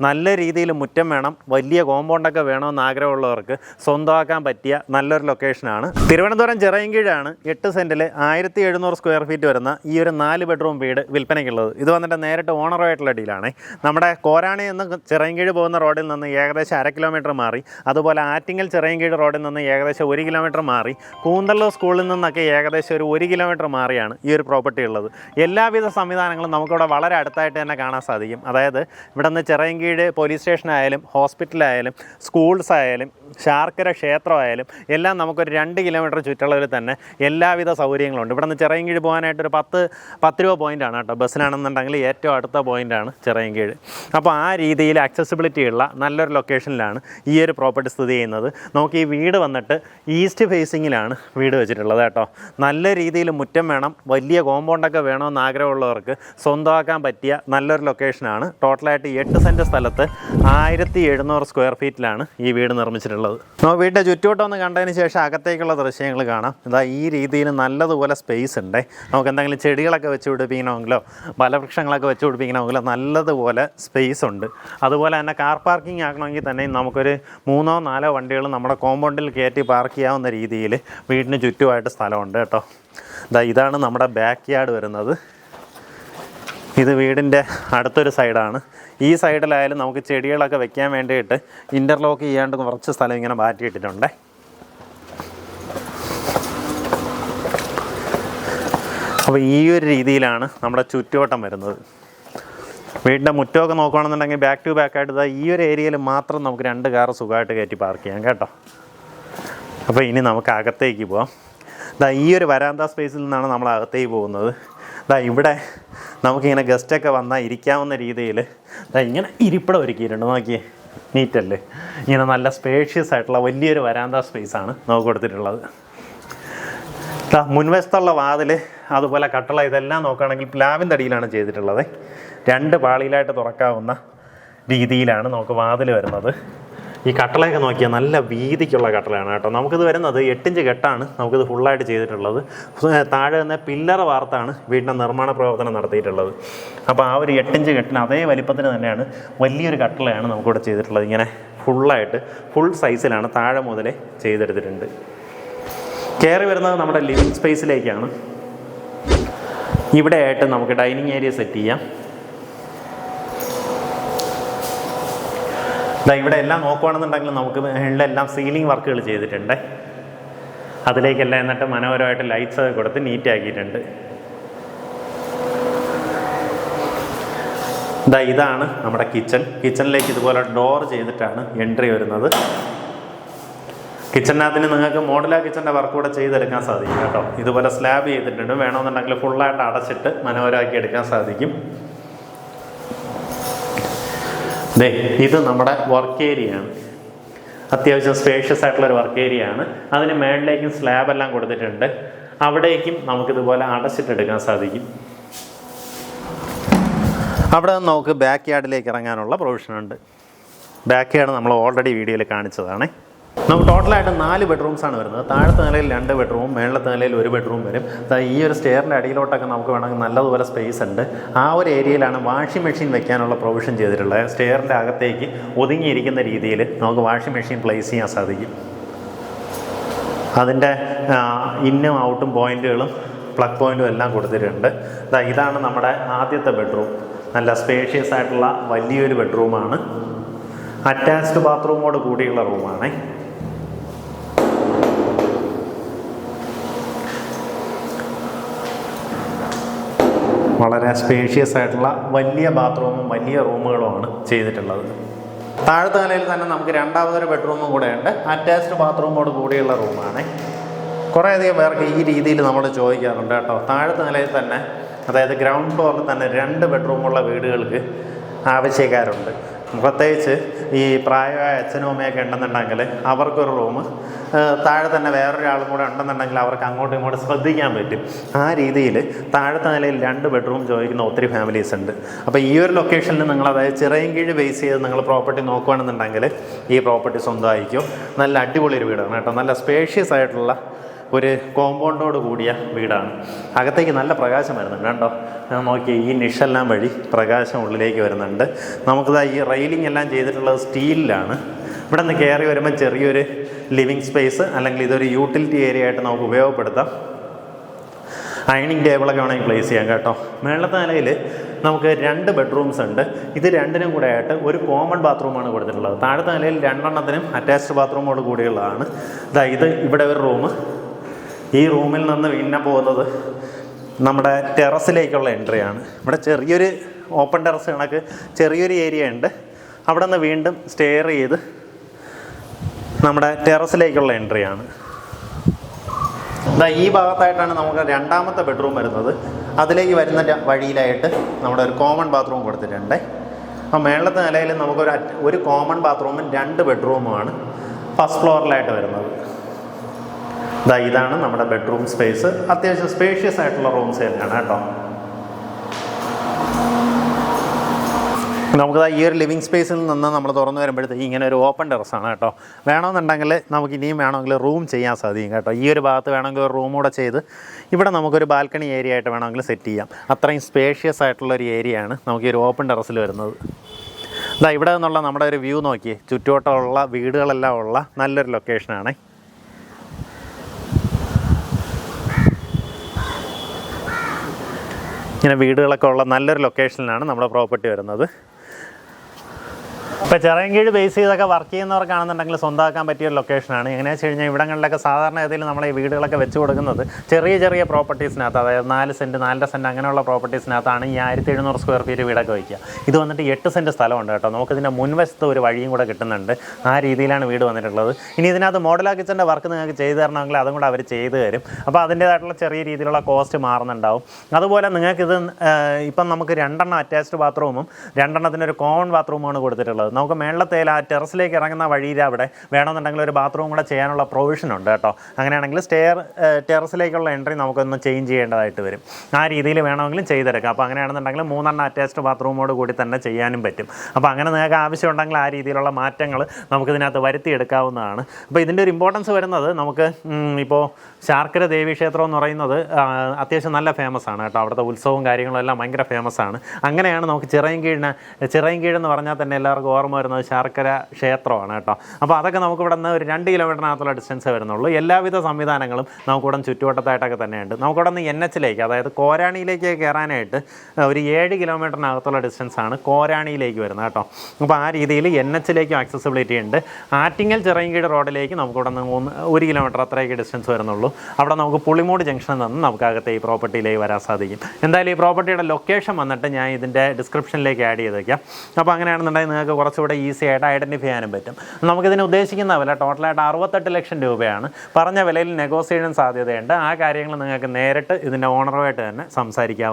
നല്ല രീതിയിൽ മുറ്റം വേണം വലിയ കോമ്പൗണ്ടൊക്കെ വേണമെന്ന് ആഗ്രഹമുള്ളവർക്ക് സ്വന്തമാക്കാൻ പറ്റിയ നല്ലൊരു ലൊക്കേഷനാണ് തിരുവനന്തപുരം ചിറയൻകീഴാണ് എട്ട് സെന്റിൽ ആയിരത്തി എഴുന്നൂറ് സ്ക്വയർ ഫീറ്റ് വരുന്ന ഈ ഒരു നാല് ബെഡ്റൂം വീട് വിൽപ്പനയ്ക്കുള്ളത്. ഇത് വന്നിട്ട് നേരിട്ട് ഓണറുമായിട്ടുള്ള ഡീലാണ് നമ്മുടെ കോരാണി നിന്ന് ചിറയൻകീഴ് പോകുന്ന റോഡിൽ നിന്ന് ഏകദേശം അര കിലോമീറ്റർ മാറി അതുപോലെ ആറ്റിങ്ങൽ ചിറയൻകീഴ് റോഡിൽ നിന്ന് ഏകദേശം ഒരു കിലോമീറ്റർ മാറി കൂന്തള്ളൂർ സ്കൂളിൽ നിന്നൊക്കെ ഏകദേശം ഒരു ഒരു കിലോമീറ്റർ മാറിയാണ് ഈ ഒരു പ്രോപ്പർട്ടി ഉള്ളത്. എല്ലാവിധ സംവിധാനങ്ങളും നമുക്കിവിടെ വളരെ അടുത്തായിട്ട് തന്നെ കാണാൻ സാധിക്കും. അതായത് ഇവിടെ നിന്ന് ചിറയൻകീഴ് പോലീസ് സ്റ്റേഷനായാലും ഹോസ്പിറ്റലായാലും സ്കൂൾസ് ആയാലും ശാർക്കര ക്ഷേത്രമായാലും എല്ലാം നമുക്കൊരു രണ്ട് കിലോമീറ്റർ ചുറ്റളവിൽ തന്നെ എല്ലാവിധ സൗകര്യങ്ങളുണ്ട്. ഇവിടെ നിന്ന് ചിറയൻകീഴ് പോകാനായിട്ട് ഒരു പത്ത് പത്ത് രൂപ പോയിന്റാണ് കേട്ടോ. ബസ്സിനാണെന്നുണ്ടെങ്കിൽ ഏറ്റവും അടുത്ത പോയിന്റാണ് ചിറയൻകീഴ്. അപ്പോൾ ആ രീതിയിൽ ആക്സസിബിലിറ്റി ഉള്ള നല്ലൊരു ലൊക്കേഷനിലാണ് ഈ ഒരു പ്രോപ്പർട്ടി സ്ഥിതി ചെയ്യുന്നത്. നമുക്ക് ഈ വീട് വന്നിട്ട് ഈസ്റ്റ് ഫേസിങ്ങിലാണ് വീട് വെച്ചിട്ടുള്ളത് കേട്ടോ. നല്ല രീതിയിൽ മുറ്റം വേണം വലിയ കോമ്പൗണ്ടൊക്കെ വേണമെന്ന് ആഗ്രഹമുള്ളവർക്ക് സ്വന്തമാക്കാൻ പറ്റിയ നല്ലൊരു ലൊക്കേഷനാണ്. ടോട്ടലായിട്ട് എട്ട് സെന്റ് സ്ഥലത്ത് ആയിരത്തി എഴുന്നൂറ് സ്ക്വയർ ഫീറ്റിലാണ് ഈ വീട് നിർമ്മിച്ചിട്ടുള്ളത്. നമ്മൾ വീടിന്റെ ചുറ്റുവട്ടം ഒന്ന് കണ്ടതിന് ശേഷം അകത്തേക്കുള്ള ദൃശ്യങ്ങൾ കാണാം. ഇതാ ഈ രീതിയിൽ നല്ലതുപോലെ സ്പേസ് ഉണ്ട്. നമുക്ക് എന്തെങ്കിലും ചെടികളൊക്കെ വെച്ച് പിടിപ്പിക്കണമെങ്കിലോ ഫലവൃക്ഷങ്ങളൊക്കെ വെച്ച് പിടിപ്പിക്കണമെങ്കിലോ നല്ലതുപോലെ സ്പേസ് ഉണ്ട്. അതുപോലെ തന്നെ കാർ പാർക്കിംഗ് ആക്കണമെങ്കിൽ തന്നെ നമുക്കൊരു മൂന്നോ നാലോ വണ്ടികൾ നമ്മുടെ കോമ്പൗണ്ടിൽ കയറ്റി പാർക്ക് ചെയ്യാവുന്ന രീതിയിൽ വീടിന് ചുറ്റുമായിട്ട് സ്ഥലമുണ്ട് കേട്ടോ. ഇതാ ഇതാണ് നമ്മുടെ ബാക്ക് യാർഡ് വരുന്നത്. ഇത് വീടിന്റെ അടുത്തൊരു സൈഡാണ്. ഈ സൈഡിലായാലും നമുക്ക് ചെടികളൊക്കെ വെക്കാൻ വേണ്ടിയിട്ട് ഇന്റർലോക്ക് ചെയ്യാണ്ട് കുറച്ച് സ്ഥലം ഇങ്ങനെ മാറ്റിയിട്ടിട്ടുണ്ട്. അപ്പോൾ ഈ ഒരു രീതിയിലാണ് നമ്മുടെ ചുറ്റുവട്ടം വരുന്നത്. വീടിന്റെ മുറ്റമൊക്കെ നോക്കുകയാണെന്നുണ്ടെങ്കിൽ ബാക്ക് ടു ബാക്ക് ആയിട്ട് ഇതാ ഈ ഒരു ഏരിയയിൽ മാത്രം നമുക്ക് രണ്ട് കാർ സുഖമായിട്ട് കയറ്റി പാർക്ക് ചെയ്യാം കേട്ടോ. അപ്പോൾ ഇനി നമുക്ക് അകത്തേക്ക് പോവാം. ദാ ഈ ഒരു വരാന്ത സ്പേസിൽ നിന്നാണ് നമ്മൾ അകത്തേക്ക് പോകുന്നത്. ദാ ഇവിടെ നമുക്കിങ്ങനെ ഗസ്റ്റൊക്കെ വന്നാൽ ഇരിക്കാവുന്ന രീതിയിൽ ഇങ്ങനെ ഇരിപ്പിടം ഒരുക്കിയിട്ടുണ്ട്. നോക്കിയേ നീറ്റല്ലേ ഇങ്ങനെ നല്ല സ്പേഷ്യസ് ആയിട്ടുള്ള വലിയൊരു വരാന്ത സ്പേസാണ് നമുക്ക് കൊടുത്തിട്ടുള്ളത്. മുൻവശത്തുള്ള വാതിൽ അതുപോലെ കട്ടള ഇതെല്ലാം നോക്കുകയാണെങ്കിൽ പ്ലാവിന്റെ അടിയിലാണ് ചെയ്തിട്ടുള്ളത്. രണ്ട് പാളിയിലായിട്ട് തുറക്കാവുന്ന രീതിയിലാണ് നമുക്ക് വാതിൽ വരുന്നത്. ഈ കട്ടളയൊക്കെ നോക്കിയാൽ നല്ല വീതിക്കുള്ള കട്ടളയാണ് കേട്ടോ. നമുക്കിത് വരുന്നത് എട്ടിഞ്ച് കെട്ടാണ്. നമുക്കിത് ഫുള്ളായിട്ട് ചെയ്തിട്ടുള്ളത്. താഴെ തന്നെ പില്ലറ വാർത്താണ് വീടിന്റെ നിർമ്മാണ പ്രവർത്തനം നടത്തിയിട്ടുള്ളത്. അപ്പോൾ ആ ഒരു എട്ടിഞ്ച് കെട്ടിന് അതേ വലിപ്പത്തിന് തന്നെയാണ് വലിയൊരു കട്ടളയാണ് നമുക്കിവിടെ ചെയ്തിട്ടുള്ളത്. ഇങ്ങനെ ഫുള്ളായിട്ട് ഫുൾ സൈസിലാണ് താഴെ മുതലേ ചെയ്തെടുത്തിട്ടുണ്ട്. കയറി വരുന്നത് നമ്മുടെ ലിവിങ് സ്പേസിലേക്കാണ്. ഇവിടെ ആയിട്ട് നമുക്ക് ഡൈനിങ് ഏരിയ സെറ്റ് ചെയ്യാം. ഇവിടെ എല്ലാം നോക്കുകയാണെന്നുണ്ടെങ്കിൽ നമുക്ക് എല്ലാം സീലിംഗ് വർക്കുകൾ ചെയ്തിട്ടുണ്ട്. അതിലേക്കെല്ലാം എന്നിട്ട് മനോഹരമായിട്ട് ലൈറ്റ്സ് ഒക്കെ കൊടുത്ത് നീറ്റ് ആക്കിയിട്ടുണ്ട്. ദാ ഇതാണ് നമ്മുടെ കിച്ചൺ കിച്ചണിലേക്ക് ഇതുപോലെ ഡോർ ചെയ്തിട്ടാണ് എൻട്രി വരുന്നത്. കിച്ചണിനകത്തിന് നിങ്ങൾക്ക് മോഡലാ കിച്ചന്റെ വർക്ക് കൂടെ ചെയ്തെടുക്കാൻ സാധിക്കും കേട്ടോ. ഇതുപോലെ സ്ലാബ് ചെയ്തിട്ടുണ്ട്. വേണമെന്നുണ്ടെങ്കിൽ ഫുള്ളായിട്ട് അടച്ചിട്ട് മനോഹരമാക്കി എടുക്കാൻ സാധിക്കും. ദേ ഇത് നമ്മുടെ വർക്ക് ഏരിയ ആണ്. അത്യാവശ്യം സ്പേഷ്യസ് ആയിട്ടുള്ള ഒരു വർക്ക് ഏരിയ ആണ്. അതിന് മേളിലേക്കും സ്ലാബ് എല്ലാം കൊടുത്തിട്ടുണ്ട്. അവിടേക്കും നമുക്കിതുപോലെ അടച്ചിട്ടെടുക്കാൻ സാധിക്കും. അവിടെ നിന്ന് നമുക്ക് ബാക്ക് യാർഡിലേക്ക് ഇറങ്ങാനുള്ള പ്രൊവിഷൻ ഉണ്ട്. ബാക്ക് യാർഡ് നമ്മൾ ഓൾറെഡി വീഡിയോയിൽ കാണിച്ചതാണ്. നമുക്ക് ടോട്ടലായിട്ട് നാല് ബെഡ്റൂംസ് ആണ് വരുന്നത്. താഴത്തെ നിലയിൽ രണ്ട് ബെഡ്റൂം മേളത്തെ നിലയിൽ ഒരു ബെഡ്റൂം വരും. ഈ ഒരു സ്റ്റെയറിന്റെ അടിയിലോട്ടൊക്കെ നമുക്ക് വേണമെങ്കിൽ നല്ലതുപോലെ സ്പേസ് ഉണ്ട്. ആ ഒരു ഏരിയയിലാണ് വാഷിംഗ് മെഷീൻ വെക്കാനുള്ള പ്രൊവിഷൻ ചെയ്തിട്ടുള്ളത്. സ്റ്റെയറിന്റെ അകത്തേക്ക് ഒതുങ്ങിയിരിക്കുന്ന രീതിയിൽ നമുക്ക് വാഷിംഗ് മെഷീൻ പ്ലേസ് ചെയ്യാൻ സാധിക്കും. അതിന്റെ ഇന്നും ഔട്ടും പോയിന്റുകളും പ്ലഗ് പോയിന്റും എല്ലാം കൊടുത്തിട്ടുണ്ട്. ഇതാണ് നമ്മുടെ ആദ്യത്തെ ബെഡ്റൂം നല്ല സ്പേഷ്യസ് ആയിട്ടുള്ള വലിയൊരു ബെഡ്റൂമാണ് അറ്റാച്ച്ഡ് ബാത്റൂമോട് കൂടിയുള്ള റൂമാണ് വളരെ സ്പേഷ്യസ് ആയിട്ടുള്ള വലിയ ബാത്റൂമും വലിയ റൂമുകളുമാണ് ചെയ്തിട്ടുള്ളത്. താഴത്തെ നിലയിൽ തന്നെ നമുക്ക് രണ്ടാമതൊരു ബെഡ്റൂമും കൂടെ ഉണ്ട് അറ്റാച്ച്ഡ് ബാത്റൂമോട് കൂടിയുള്ള റൂമാണ് കുറേയധികം പേർക്ക് ഈ രീതിയിൽ നമ്മൾ ചോദിക്കാറുണ്ട് കേട്ടോ. താഴത്തെ നിലയിൽ തന്നെ അതായത് ഗ്രൗണ്ട് ഫ്ലോറിൽ തന്നെ രണ്ട് ബെഡ്റൂമുള്ള വീടുകൾക്ക് ആവശ്യക്കാരുണ്ട്. പ്രത്യേകിച്ച് ഈ പ്രായമായ അച്ഛനും അമ്മയൊക്കെ ഉണ്ടെന്നുണ്ടെങ്കിൽ അവർക്കൊരു റൂം താഴെ തന്നെ വേറൊരാളും കൂടെ ഉണ്ടെന്നുണ്ടെങ്കിൽ അവർക്ക് അങ്ങോട്ടും ഇങ്ങോട്ടും ശ്രദ്ധിക്കാൻ പറ്റും. ആ രീതിയിൽ താഴത്തെ നിലയിൽ രണ്ട് ബെഡ്റൂം ചോദിക്കുന്ന ഒത്തിരി ഫാമിലീസ് ഉണ്ട്. അപ്പോൾ ഈ ഒരു ലൊക്കേഷനിൽ നിങ്ങൾ അതായത് ചിറയും കീഴ് ബേസ് ചെയ്ത് നിങ്ങൾ പ്രോപ്പർട്ടി നോക്കുകയാണെന്നുണ്ടെങ്കിൽ ഈ പ്രോപ്പർട്ടി സ്വന്തമായിരിക്കും. നല്ല അടിപൊളി ഒരു വീടാണ് കേട്ടോ. നല്ല സ്പേഷ്യസ് ആയിട്ടുള്ള ഒരു കോമ്പൗണ്ടോട് കൂടിയ വീടാണ്. അകത്തേക്ക് നല്ല പ്രകാശം വരുന്നുണ്ട് കണ്ടോ? ഞാൻ നോക്കി ഈ നിഷെല്ലാം വഴി പ്രകാശം ഉള്ളിലേക്ക് വരുന്നുണ്ട്. നമുക്കിതാ ഈ റെയിലിംഗ് എല്ലാം ചെയ്തിട്ടുള്ളത് സ്റ്റീലിലാണ്. ഇവിടെ നിന്ന് കയറി വരുമ്പോൾ ചെറിയൊരു ലിവിങ് സ്പേസ് അല്ലെങ്കിൽ ഇതൊരു യൂട്ടിലിറ്റി ഏരിയ ആയിട്ട് നമുക്ക് ഉപയോഗപ്പെടുത്താം. അയണിങ് ടേബിളൊക്കെ വേണമെങ്കിൽ പ്ലേസ് ചെയ്യാം കേട്ടോ. മേളത്തെ നിലയിൽ നമുക്ക് രണ്ട് ബെഡ്റൂംസ് ഉണ്ട്. ഇത് രണ്ടിനും കൂടെ ആയിട്ട് ഒരു കോമൺ ബാത്റൂമാണ് കൊടുത്തിട്ടുള്ളത്. താഴത്തെ നിലയിൽ രണ്ടെണ്ണത്തിനും അറ്റാച്ച്ഡ് ബാത്റൂമോട് കൂടിയുള്ളതാണ്. ഇതാ ഇത് ഇവിടെ ഒരു റൂം. ഈ റൂമിൽ നിന്ന് പിന്നെ പോകുന്നത് നമ്മുടെ ടെറസിലേക്കുള്ള എൻട്രിയാണ്. ഇവിടെ ചെറിയൊരു ഓപ്പൺ ടെറസ് കണക്ക് ചെറിയൊരു ഏരിയ ഉണ്ട്. അവിടെ നിന്ന് വീണ്ടും സ്റ്റെയർ ചെയ്ത് നമ്മുടെ ടെറസിലേക്കുള്ള എൻട്രിയാണ്. ഈ ഭാഗത്തായിട്ടാണ് നമുക്ക് രണ്ടാമത്തെ ബെഡ്റൂം വരുന്നത്. അതിലേക്ക് വരുന്ന വഴിയിലായിട്ട് നമ്മുടെ ഒരു കോമൺ ബാത്റൂം കൊടുത്തിട്ടുണ്ട്. അപ്പോൾ മേളത്തെ നിലയിൽ നമുക്കൊരു ഒരു കോമൺ ബാത്റൂമും രണ്ട് ബെഡ്റൂമുമാണ് ഫസ്റ്റ് ഫ്ലോറിലായിട്ട് വരുന്നത്. ഇതാ ഇതാണ് നമ്മുടെ ബെഡ്റൂം സ്പേസ് അത്യാവശ്യം സ്പേഷ്യസ് ആയിട്ടുള്ള റൂംസ് തന്നെയാണ് കേട്ടോ. നമുക്ക് ഈ ഒരു ലിവിങ് സ്പേസിൽ നിന്ന് നമ്മൾ തുറന്നു വരുമ്പോഴത്തേക്ക് ഇങ്ങനെ ഒരു ഓപ്പൺ ടെറസാണ് കേട്ടോ. വേണമെന്നുണ്ടെങ്കിൽ നമുക്ക് ഇനിയും വേണമെങ്കിൽ റൂം ചെയ്യാൻ സാധിക്കും കേട്ടോ. ഈ ഒരു ഭാഗത്ത് വേണമെങ്കിൽ ഒരു റൂം കൂടെ ചെയ്ത് ഇവിടെ നമുക്കൊരു ബാൽക്കണി ഏരിയ ആയിട്ട് വേണമെങ്കിൽ സെറ്റ് ചെയ്യാം. അത്രയും സ്പേഷ്യസ് ആയിട്ടുള്ള ഒരു ഏരിയ ആണ് നമുക്ക് ഈ ഒരു ഓപ്പൺ ടെറസിൽ വരുന്നത്. ഇതാ ഇവിടെ നിന്നുള്ള നമ്മുടെ ഒരു വ്യൂ നോക്കി ചുറ്റുവട്ടമുള്ള വീടുകളെല്ലാം ഉള്ള നല്ലൊരു ലൊക്കേഷനാണ് ഇങ്ങനെ വീടുകളൊക്കെ ഉള്ള നല്ലൊരു ലൊക്കേഷനിലാണ് നമ്മുടെ പ്രോപ്പർട്ടി വരുന്നത്. ഇപ്പോൾ ചിറയൻകീഴ് ബേസ് ചെയ്തൊക്കെ വർക്ക് ചെയ്യുന്നവർക്കാണെന്നുണ്ടെങ്കിൽ സ്വന്തമാക്കാൻ പറ്റിയ ഒരു ലൊക്കേഷനാണ് എങ്ങനെയാണെന്ന് വെച്ച് കഴിഞ്ഞാൽ ഇവിടങ്ങളിലൊക്കെ സാധാരണ ഗതിയിൽ നമ്മൾ ഈ വീടുകളൊക്കെ വെച്ച് കൊടുക്കുന്നത് ചെറിയ ചെറിയ പ്രോപ്പർട്ടീസിനകത്ത് അതായത് നാല് സെന്റ് നാലര സെന്റ് അങ്ങനെയുള്ള പ്രോപ്പർട്ടീസിനകത്താണ് ഈ ആയിരത്തി എഴുന്നൂറ് സ്ക്വയർ ഫീറ്റ് വീടൊക്കെ വയ്ക്കുക ഇത് വന്നിട്ട് എട്ട് സെന്റ് സ്ഥലമുണ്ട് കേട്ടോ. നമുക്കിതിന്റെ മുൻവശത്ത് ഒരു വഴിയും കൂടെ കിട്ടുന്നുണ്ട്. ആ രീതിയിലാണ് വീട് വന്നിട്ടുള്ളത്. ഇനി ഇതിനകത്ത് മോഡലാ കിച്ചന്റെ വർക്ക് നിങ്ങൾക്ക് ചെയ്തു തരണമെങ്കിൽ അതും കൂടെ അവർ ചെയ്തു തരും. അപ്പോൾ അതിന്റേതായിട്ടുള്ള ചെറിയ രീതിയിലുള്ള കോസ്റ്റ് മാറുന്നുണ്ടാവും. അതുപോലെ നിങ്ങൾക്കിത് ഇപ്പം നമുക്ക് രണ്ടെണ്ണം അറ്റാച്ച്ഡ് ബാത്റൂമും രണ്ടെണ്ണത്തിനൊരു കോമൺ ബാത്റൂമാണ് കൊടുത്തിട്ടുള്ളത്. നമുക്ക് മേളത്തേൽ ആ ടെറസിലേക്ക് ഇറങ്ങുന്ന വഴിയിൽ അവിടെ വേണമെന്നുണ്ടെങ്കിൽ ഒരു ബാത്റൂം കൂടെ ചെയ്യാനുള്ള പ്രൊവിഷൻ ഉണ്ട് കേട്ടോ. അങ്ങനെയാണെങ്കിൽ സ്റ്റെയർ ടെറസിലേക്കുള്ള എൻട്രി നമുക്കൊന്ന് ചേഞ്ച് ചെയ്യേണ്ടതായിട്ട് വരും. ആ രീതിയിൽ വേണമെങ്കിലും ചെയ്തെടുക്കാം. അപ്പോൾ അങ്ങനെയാണെന്നുണ്ടെങ്കിൽ മൂന്നെണ്ണം അറ്റാച്ച്ഡ് ബാത്റൂമോട് കൂടി തന്നെ ചെയ്യാനും പറ്റും. അപ്പോൾ അങ്ങനെ നിങ്ങൾക്ക് ആവശ്യമുണ്ടെങ്കിൽ ആ രീതിയിലുള്ള മാറ്റങ്ങൾ നമുക്കിതിനകത്ത് വരുത്തിയെടുക്കാവുന്നതാണ്. അപ്പോൾ ഇതിന്റെ ഒരു ഇമ്പോർട്ടൻസ് വരുന്നത് നമുക്ക് ഇപ്പോൾ ശാർക്കര ദേവി ക്ഷേത്രം എന്ന് പറയുന്നത് അത്യാവശ്യം നല്ല ഫേമസ് ആണ് കേട്ടോ. അവിടുത്തെ ഉത്സവവും കാര്യങ്ങളും എല്ലാം ഭയങ്കര ഫേമസ് ആണ്. അങ്ങനെയാണ് നമുക്ക് ചിറയും കീഴിന് ചിറയും കീഴെന്ന് പറഞ്ഞാൽ തന്നെ എല്ലാവർക്കും ഓർമ്മ വരുന്നത് ശർക്കര ക്ഷേത്രമാണ് കേട്ടോ. അപ്പോൾ അതൊക്കെ നമുക്ക് ഇവിടെ നിന്ന് ഒരു രണ്ട് കിലോമീറ്ററിനകത്തുള്ള ഡിസ്റ്റൻസ് വരുന്നുള്ളൂ. എല്ലാവിധ സംവിധാനങ്ങളും നമുക്കിവിടെ ചുറ്റുവട്ടത്തായിട്ടൊക്കെ തന്നെയുണ്ട്. നമുക്കിവിടെ നിന്ന് എൻ എച്ചിലേക്ക് അതായത് കോരാണിയിലേക്ക് കയറാനായിട്ട് ഒരു ഏഴ് കിലോമീറ്ററിനകത്തുള്ള ഡിസ്റ്റൻസ് ആണ് കോരാണിയിലേക്ക് വരുന്നത് കേട്ടോ. അപ്പോൾ ആ രീതിയിൽ എൻ എച്ചിലേക്കും ആക്സസിബിലിറ്റി ഉണ്ട്. ആറ്റിങ്ങൽ ചിറയൻകീഴ് റോഡിലേക്ക് നമുക്കിവിടെ നിന്ന് മൂന്ന് ഒരു കിലോമീറ്റർ അത്രയൊക്കെ ഡിസ്റ്റൻസ് വരുന്നുള്ളൂ. അവിടെ നമുക്ക് പുളിമൂട് ജംഗ്ഷനിൽ നിന്ന് നമുക്കകത്തെ ഈ പ്രോപ്പർട്ടിയിലേക്ക് വരാൻ സാധിക്കും. എന്തായാലും ഈ പ്രോപ്പർട്ടിയുടെ ലൊക്കേഷൻ വന്നിട്ട് ഞാൻ ഇതിന്റെ ഡിസ്ക്രിപ്ഷനിലേക്ക് ആഡ് ചെയ്തേക്കാം. അപ്പോൾ അങ്ങനെയാണെന്നുണ്ടെങ്കിൽ നിങ്ങൾക്ക് കുറച്ചുകൂടെ ഈസി ആയിട്ട് ഐഡന്റിഫൈ ചെയ്യാനും പറ്റും. നമുക്കിതിന് ഉദ്ദേശിക്കുന്ന വില ടോട്ടലായിട്ട് അറുപത്തെട്ട് ലക്ഷം രൂപയാണ്. പറഞ്ഞ വിലയിൽ നെഗോസിയേഷൻ സാധ്യതയുണ്ട്. ആ കാര്യങ്ങൾ നിങ്ങൾക്ക് നേരിട്ട് ഇതിന്റെ ഓണറുമായിട്ട് തന്നെ സംസാരിക്കാവുന്നതാണ്.